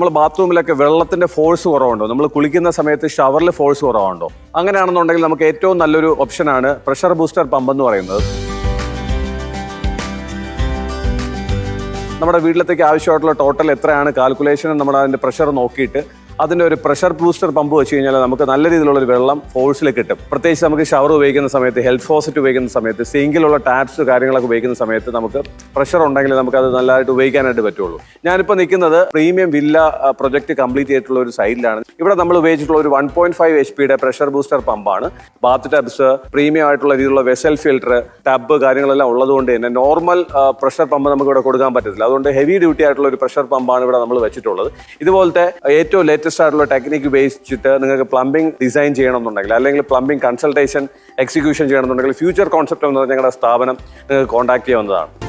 നമ്മൾ ബാത്റൂമിലൊക്കെ വെള്ളത്തിന്റെ ഫോഴ്സ് കുറവുണ്ടോ? നമ്മൾ കുളിക്കുന്ന സമയത്ത് ഷവറിൽ ഫോഴ്സ് കുറവുണ്ടോ? അങ്ങനെയാണെന്നുണ്ടെങ്കിൽ നമുക്ക് ഏറ്റവും നല്ലൊരു ഓപ്ഷനാണ് പ്രഷർ ബൂസ്റ്റർ പമ്പ് എന്ന് പറയുന്നത്. നമ്മുടെ വീട്ടിലത്തേക്ക് ആവശ്യമായിട്ടുള്ള ടോട്ടൽ എത്രയാണ്? കാൽക്കുലേഷൻ നമ്മൾ അതിന്റെ പ്രഷർ നോക്കിയിട്ട് അതിന്റെ ഒരു പ്രഷർ ബൂസ്റ്റർ പമ്പ് വെച്ച് കഴിഞ്ഞാൽ നമുക്ക് നല്ല രീതിയിലുള്ള ഒരു വെള്ളം ഫോഴ്സിൽ കിട്ടും. പ്രത്യേകിച്ച് നമുക്ക് ഷവർ ഉപയോഗിക്കുന്ന സമയത്ത് ഹെൽത്ത് ഫോസറ്റ് ഉപയോഗിക്കുന്ന സമയത്ത് സിങ്കിലുള്ള ടാപ്സ് കാര്യങ്ങളൊക്കെ ഉപയോഗിക്കുന്ന സമയത്ത് നമുക്ക് പ്രഷർ ഉണ്ടെങ്കിൽ നമുക്ക് അത് നല്ലതായിട്ട് ഉപയോഗിക്കാനായിട്ട് പറ്റുള്ളൂ. ഞാനിപ്പോൾ നിൽക്കുന്നത് പ്രീമിയം വില്ല പ്രൊജക്ട് കംപ്ലീറ്റ് ചെയ്തിട്ടുള്ള ഒരു സൈഡിലാണ് ഇവിടെ നമ്മൾ ഉപയോഗിച്ചിട്ടുള്ള ഒരു വൺ പോയിന്റ് ഫൈവ് എച്ച് പിയുടെ പ്രഷർ ബൂസ്റ്റർ പമ്പാണ് ബാത്ത് ടബ്സ് പ്രീമിയം ആയിട്ടുള്ള രീതിയിലുള്ള വെസൽ ഫിൽട്ടർ ടബ് കാര്യങ്ങളെല്ലാം ഉള്ളതുകൊണ്ട് തന്നെ നോർമൽ പ്രഷർ പമ്പ് നമുക്ക് ഇവിടെ കൊടുക്കാൻ പറ്റത്തില്ല. അതുകൊണ്ട് ഹെവി ഡ്യൂട്ടി ആയിട്ടുള്ള ഒരു പ്രഷർ പമ്പാണ് ഇവിടെ നമ്മൾ വെച്ചിട്ടുള്ളത്. ഇതുപോലത്തെ ഏറ്റവും ലേറ്റസ്റ്റ് ആയിട്ടുള്ള ടെക്നിക്ക് ഉപയോഗിച്ചിട്ട് നിങ്ങൾക്ക് പ്ലംബിംഗ് ഡിസൈൻ ചെയ്യണമെന്നുണ്ടെങ്കിൽ അല്ലെങ്കിൽ പ്ലംബിംഗ് കൺസൾട്ടേഷൻ എക്സിക്യൂഷൻ ചെയ്യണമെന്നുണ്ടെങ്കിൽ ഫ്യൂച്ചർ കോൺസെപ്റ്റ് എന്ന് പറഞ്ഞ ഞങ്ങളുടെ സ്ഥാപനം നിങ്ങൾക്ക് കോൺടാക്ട് ചെയ്യാവുന്നതാണ്.